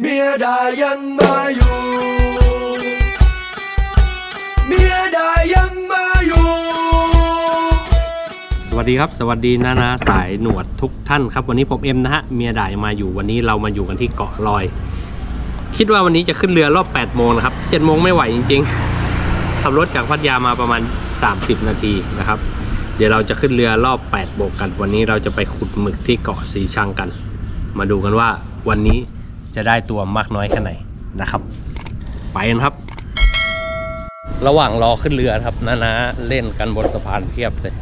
เมียดายังมาอยู่ เมียดายังมาอยู่ สวัสดีครับ สวัสดีนานาสายหนวดทุกท่านครับ วันนี้ผมเอ็มนะฮะเมียดายมาอยู่วันนี้เรามาอยู่กันที่เกาะลอย คิดว่าวันนี้จะขึ้นเรือรอบ8โมงนะครับ7โมงไม่ไหวจริงๆขับรถจากพัทยามาประมาณ 30 นาทีนะครับ เดี๋ยวเราจะขึ้นเรือรอบ8โมงกัน วันนี้เราจะไปขุดหมึกที่เกาะสีชังกัน มาดูกันว่าวันนี้ จะได้ตัวมากน้อยแค่ไหนนะครับ ไปกันครับ ระหว่างรอขึ้นเรือนะครับนานาเล่นกันบนสะพานเพียบเลย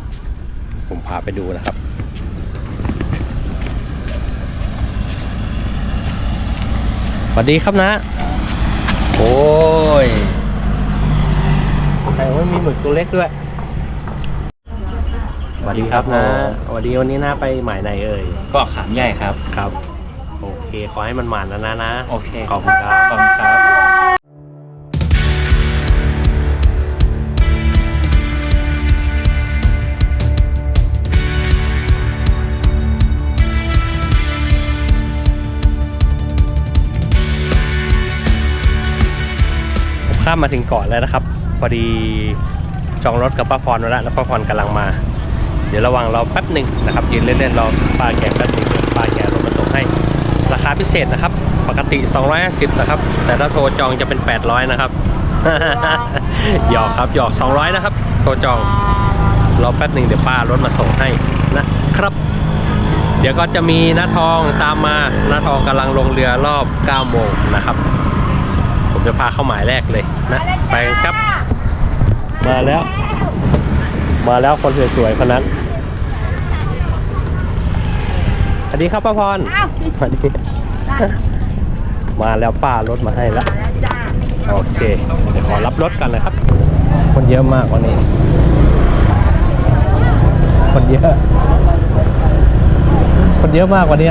ผมพาไปดูนะครับสวัสดีครับนะ โอ้ยแต่ว่ามีหมึกตัวเล็กด้วยสวัสดีครับนะสวัสดีวันนี้น้าไปหมายไหนเอ่ยก็ขามใหญ่ครับครับโอ เคขอให้มันหมานนะนะนะ โอเคขอบคุณครับ ขอบคุณครับผมข้ามมาถึงเกาะแล้วนะครับ พอดีจองรถกับป้าพรไว้แล้วแล้วป้าพรกำลังมา เดี๋ยวระหว่างรอแป๊บหนึ่งนะครับยืนเล่นๆรอป้าแกแป๊บหนึง พิเศษนะครับ ปกติ 250นะครับ แต่ถ้าโทรจองจะเป็น 800 นะครับ หยอกครับหยอก 200 นะครับ โทรจอง รอแป๊บหนึ่งเดี๋ยวป้ารถมาส่งให้นะครับ เดี๋ยวก็จะมีน้าทองตามมาน้าทองกำลังลงเรือรอบ 9 โมงนะครับ ผมจะพาเข้าหมายแรกเลยนะ ไปกันครับ มาแล้ว มาแล้วคนสวยๆคนนั้นสวัสดีครับป้าพรสวัสดี มาแล้วป้ารถมาให้แล้ว โอเค เดี๋ยวขอรับรถกันนะครับ คนเยอะมากวันนี้ คนเยอะ คนเยอะมากวันนี้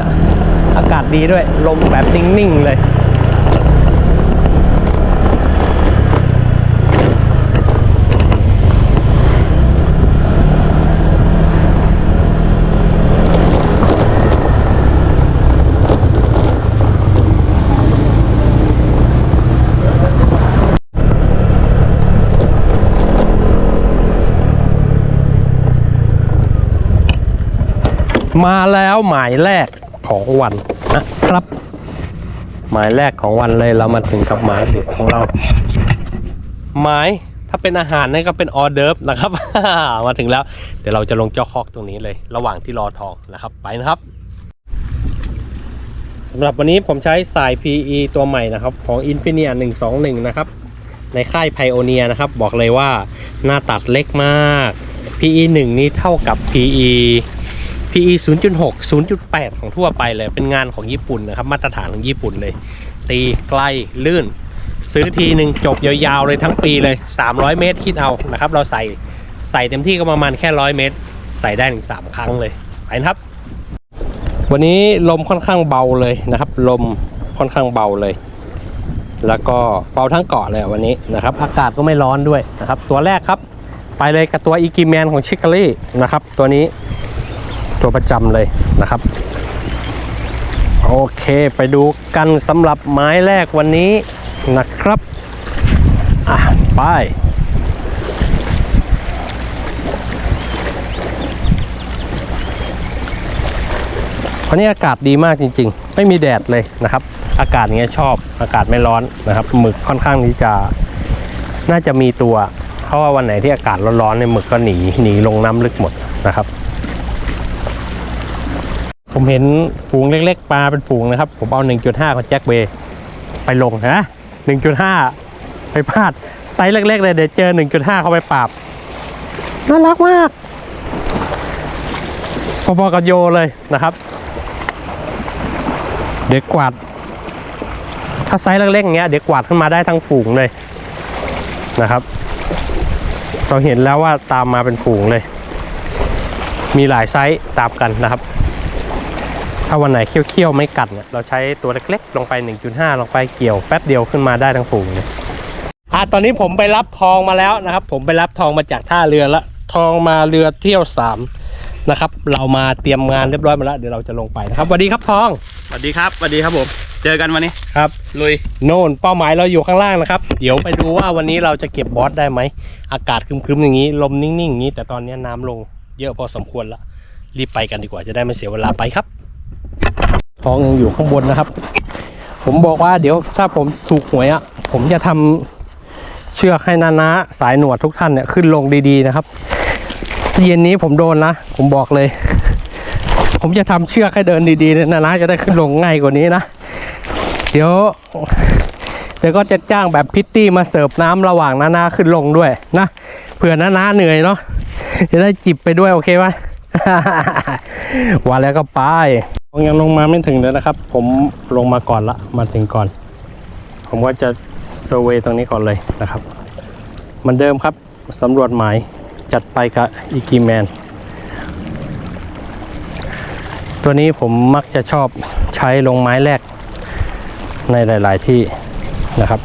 อากาศดีด้วย ลมแบบนิ่ง ๆ เลย มาแล้วหมายแรกของวันนะครับ หมายแรกของวันเลยเรามาถึงกับหมายเด็ดของเรา หมายถ้าเป็นอาหารนี่ก็เป็นออเดิร์ฟนะครับ มาถึงแล้ว เดี๋ยวเราจะลงเจ้าคอกตรงนี้เลย ระหว่างที่รอทองนะครับไปนะครับสำหรับวันนี้ผมใช้สาย PE ตัวใหม่นะครับ ของ Infinia 121 นะครับ ในค่าย Pioneer นะครับ บอกเลยว่าหน้าตัดเล็กมาก PE 1 นี้เท่ากับ PE PE 0.6 0.8 ของทั่วไปเลย เป็นงานของญี่ปุ่นนะครับ มาตรฐานของญี่ปุ่นเลย ตีใกล้ลื่น ซื้อทีหนึ่งจบยาวๆเลยทั้งปีเลย 300 เมตรคิดเอานะครับ เราใส่ใส่เต็มที่ก็ประมาณแค่ 100 เมตร ใส่ได้ถึง3ครั้งเลยไปนะครับ วันนี้ลมค่อนข้างเบาเลยนะครับ ลมค่อนข้างเบาเลย แล้วก็เบาทั้งเกาะเลยวันนี้นะครับ อากาศก็ไม่ร้อนด้วยนะครับ ตัวแรกครับ ไปเลยกับตัวอีกิแมนของชิคารี่นะครับ ตัวนี้ ตัวประจำเลยนะครับ โอเคไปดูกันสำหรับไม้แรกวันนี้นะครับ อะไปวันนี้อากาศดีมากจริง ๆ ไม่มีแดดเลยนะครับ อากาศอย่างเงี้ยชอบอากาศไม่ร้อนนะครับหมึกค่อนข้างที่จะน่าจะมีตัว เพราะว่าวันไหนที่อากาศร้อนๆเนี่ยหมึกก็หนีหนีลงน้ำลึกหมดนะครับ ผมเห็นฝูงเล็กๆ ปลาเป็นฝูงนะครับ ผมเอา 1.5 ของแจ็คเบย์ไปลงนะ 1.5 ไปพลาดไซส์เล็กๆเลยเดี๋ยวเจอ 1.5 เข้าไปปราบน่ารักมากพอๆกับโยเลยนะครับ เดี๋ยวกวาด ถ้าไซส์เล็กๆอย่างเงี้ยเดี๋ยวกวาดขึ้นมาได้ทั้งฝูงเลยนะครับ เราเห็นแล้วว่าตามมาเป็นฝูงเลย มีหลายไซส์ตามกันนะครับ ถ้าวันไหนเคี้ยวๆไม่กัดเนี่ยเราใช้ตัวเล็กๆ ลงไป 1.5 ลงไปเกี่ยวแป๊บเดียวขึ้นมาได้ทั้งฝูงเลยอะตอนนี้ผมไปรับทองมาแล้วนะครับ ผมไปรับทองมาจากท่าเรือละทองมาเรือเที่ยวสามนะครับ เรามาเตรียมงานเรียบร้อยหมาแล้วเดี๋ยวเราจะลงไปนะครับสวัสดีครับทองสวัสดีครับสวัสดีครับผมเจอกันวันนี้ครับลุยโน่นเป้าหมายเราอยู่ข้างล่างนะครับ เดี๋ยวไปดูว่าวันนี้เราจะเก็บบอสได้ไหมอากาศครึมๆอย่างนี้ ลมนิ่งๆอย่างนี้ แต่ตอนนี้น้ำลงเยอะพอสมควรละรีบไปกันดีกว่าจะได้ไม่เสียเวลาไปครับ ทองยังอยู่ข้างบนนะครับ ผมบอกว่าเดี๋ยวถ้าผมถูกหวยอะ ผมจะทำเชือกให้นานาสายหนวดทุกท่านเนี่ยขึ้นลงดีๆนะครับ เย็นนี้ผมโดนนะผมบอกเลย ผมจะทำเชือกให้เดินดีๆเนี่ยนานาจะได้ขึ้นลงง่ายกว่านี้นะ เดี๋ยวเดี๋ยวก็จะจ้างแบบพิตตี้มาเสิร์ฟน้ำระหว่างนานาขึ้นลงด้วยนะเผื่อนานาเหนื่อยเนาะจะได้จิบไปด้วยโอเคไหมวันแล้วก็ไป ยังลงมาไม่ถึงเลยนะครับ ผมลงมาก่อนละมาถึงก่อน ผมก็จะเซอร์เวยตรงนี้ก่อนเลยนะครับเหมือนเดิมครับสำรวจหมายจัดไปกับอีกีแมนตัวนี้ผมมักจะชอบใช้ลงไม้แรกในหลาย ๆ ที่นะครับ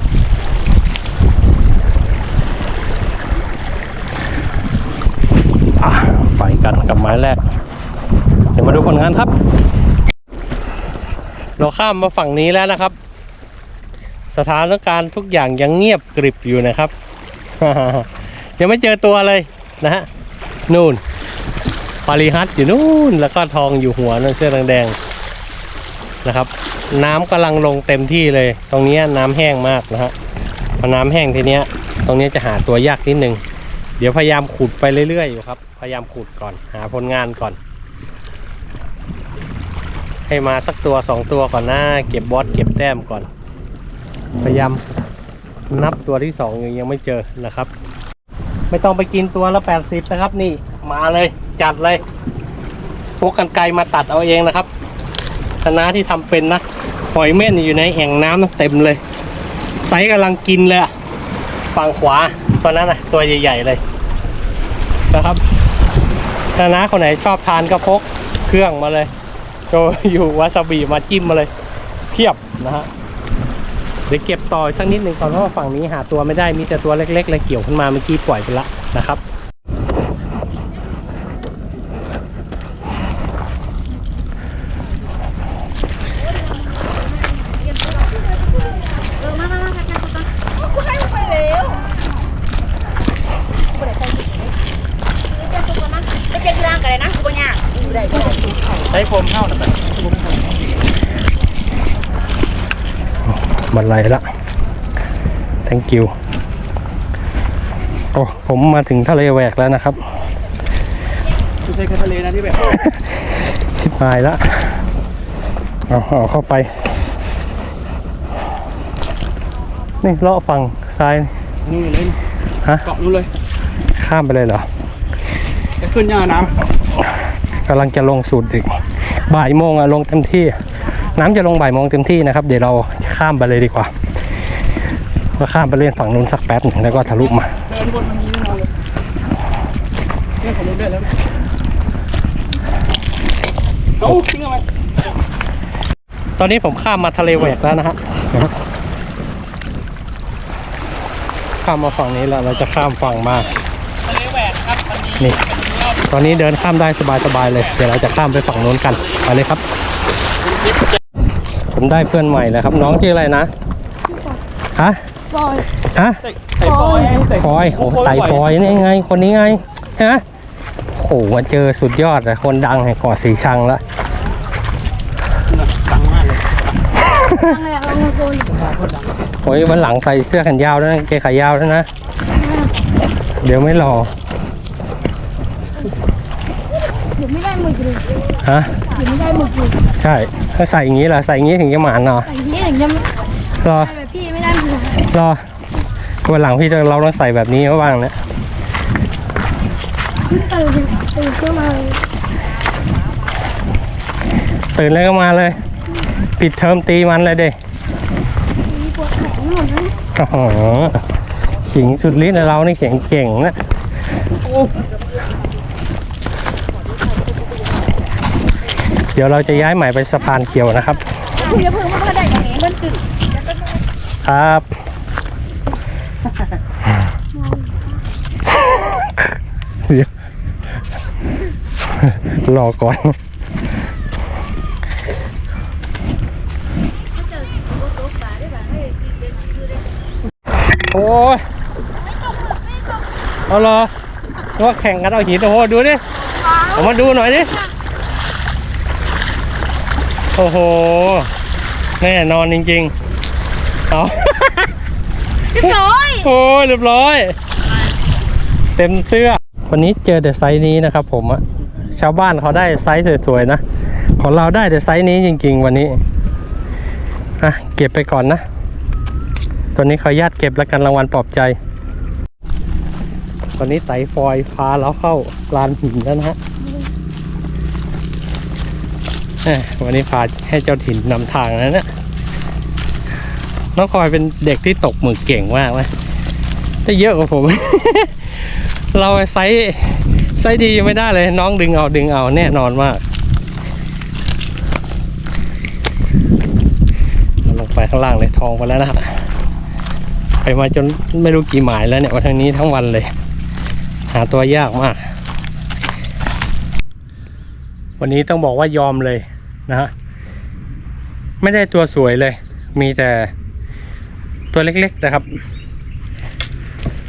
ไปกันกับไม้แรก เดี๋ยวมาดูผลงานครับ เราข้ามมาฝั่งนี้แล้วนะครับ สถานการณ์ทุกอย่างยังเงียบกริบอยู่นะครับ ยังไม่เจอตัวเลยนะฮะนู่นปาริฮัตอยู่นู่นแล้วก็ทองอยู่หัวนั่นเสื้อแดงๆนะครับ น้ำกำลังลงเต็มที่เลย ตรงนี้น้ำแห้งมากนะฮะพอน้ำแห้งทีเนี้ย ตรงนี้จะหาตัวยากนิดนึงเดี๋ยวพยายามขุดไปเรื่อยๆอยู่ครับ พยายามขุดก่อน หาผลงานก่อน ให้มาสักตัวสองตัวก่อนหน้า เก็บบอสเก็บแต้มก่อน พยายามนับตัวที่สองยังยังไม่เจอนะครับ ไม่ต้องไปกินตัวละแปดสิบนะครับ นี่มาเลยจัดเลยพวกกันไกลมาตัดเอาเองนะครับคณะที่ทำเป็นนะหอยเม่นอยู่ในแอ่งน้ำนะเต็มเลยไซส์กำลังกินเลยฝั่งขวาตัวนั้นนะตัวใหญ่ๆเลยนะครับคณะคนไหนชอบทานก็พกเครื่องมาเลย โชอยู่วาซาบิมาจิ้มมาเลยเพียบนะฮะเดี๋ยวเก็บต่อสักนิดหนึ่งก่อนเพราะว่าฝั่งนี้หาตัวไม่ได้มีแต่ตัวเล็กๆเลยเกี่ยวขึ้นมาเมื่อกี้ปล่อยไปละนะครับเออมามามาแค่สุดก่อนกูให้ไปแล้วกูไม่ได้ ใส่ถุงเลยแค่สุดก่อนนะไปเช็คร่างกันเลยนะกูเนี่ยกูได้กูได้ใช้โฟมเข้าหน่อยบันไลละ thank you โอ้ผมมาถึงทะเลแหวกแล้วนะครับไม่ใช่แค่ทะเลนะที่แบบชิบหายละเอาเอาเข้าไป นี่เลาะฝั่งซ้ายนู่นเลยฮะเกาะนู่นเลย ข้ามไปเลยเหรอจะขึ้นย่าน้ กำลังจะลงสุดอีกบ่ายโมงอะลงเต็มที่ น้ำจะลงบ่ายโมงเต็มที่นะครับ เดี๋ยวเราข้ามไปเลยดีกว่าก็ข้ามไปเล่นฝั่งนู้นสักแป๊บหนึ่งแล้วก็ทะลุมาำเดินบนมันนี้แน่นอนเลยเนี่ยผมลงได้แล้วโอ้ทิ้งเอาไว้ตอนนี้ผมข้ามมาทะเลแหวกแล้วนะฮะข้ามมาฝั่งนี้แล้วเราจะข้ามฝั่งมาทะเลแหวกครับวันนี้นี่ ตอนนี้เดินข้ามได้สบายๆเลย เดี๋ยวเราจะข้ามไปฝั่งโน้นกันไปเลยครับ ผมได้เพื่อนใหม่แล้วครับ น้องชื่ออะไรนะฮะบอยฮะใส่ฟอยไงใส่ฟอยโอ้ไต่ฟอยนี่ไง คนนี้ไงฮะโอ้โหมาเจอสุดยอดเลยคนดังแห่งเกาะสีชังแล้วดังมากเลยตั้งเลยเอาเงินโกนโอ้ยวันหลังใส่เสื้อแขนยาวด้วยนะเกงขายาวด้วยนะ เดี๋ยวไม่รอ เดี๋ยวไม่ได้หมึกเลยฮะเดี๋ยวไม่ได้หมึกเลยใช่ถ้าใส่อย่างนี้ล่ะใส่อย่างนี้ถึงจะหมานเนาะแต่ทีนี้ถึงจะรอได้แบบพี่ไม่ได้หมึกรอวันหลังพี่จะเราต้องใส่แบบนี้เขาบ้างนะตื่นตื่นขึ้นมาเลยตื่นเลยก็มาเลย ปิดเทอมตีมันเลยเด้มีปวดแขนหมดเลยโอ้โหขิงสุดฤทธิ์นะเรานี่เก่งเก่งนะ เดี๋ยวเราจะย้ายใหม่ไปสะพานเขียวนะครับคุณจะเพิ่งมาเพื่อได้อย่างนี้มันจืดครับเดี๋ยวรอก่อนโอ้ยเอาเหรอว่าแข่งกันเอาหินโอ้โหดูดิ เอามาดูหน่อยดิ โอ้โหแน่นอนจริงๆเอาเรียบร้อยโอ้ยเรียบร้อย เต็มเสื้อ วันนี้เจอแต่ไซส์นี้นะครับผมอะชาวบ้านเขาได้ไซส์สวยๆนะ ของเราได้แต่ไซส์นี้จริง ๆ วันนี้อะเก็บไปก่อนนะตอนนี้ขออนุญาตเก็บแล้วกันรางวัลปลอบใจ ตอนนี้ไต่ฟอยพาเราเข้าลานหินแล้วนะฮะเอ้ย วันนี้พาให้เจ้าถิ่นนำทางนะเนี่ยน้องคอยเป็นเด็กที่ตกหมึกเก่งมากเลยได้เยอะกว่าผม เราไซส์ไซส์ดียังไม่ได้เลย น้องดึงเอาดึงเอาแน่นอนมากลงไปข้างล่างเลยทองไปแล้วนะฮะไปมาจนไม่รู้กี่หมายแล้วเนี่ยมาทางนี้ทั้งวันเลย หาตัวยากมาก วันนี้ต้องบอกว่ายอมเลย นะฮะไม่ได้ตัวสวยเลย มีแต่ตัวเล็กๆนะครับ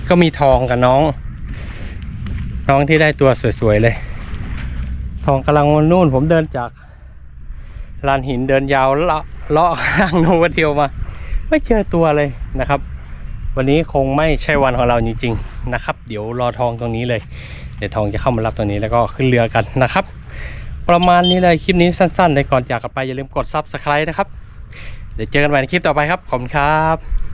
ก็มีทองกับน้อง น้องที่ได้ตัวสวยๆเลย ทองกำลังมันนู่นผมเดินจากลานหินเดินยาวเลาะข้างโนวาเทียวมา ไม่เจอตัวเลยนะครับ วันนี้คงไม่ใช่วันของเราจริง ๆ นะครับ เดี๋ยวรอทองตรงนี้เลย เดี๋ยวทองจะเข้ามารับตรงนี้แล้วก็ขึ้นเรือกันนะครับ ประมาณนี้เลยคลิปนี้สั้นๆเลยก่อนจากกันไปอย่าลืมกด subscribe นะครับ เดี๋ยวเจอกันใหม่ในคลิปต่อไปครับ ขอบคุณครับ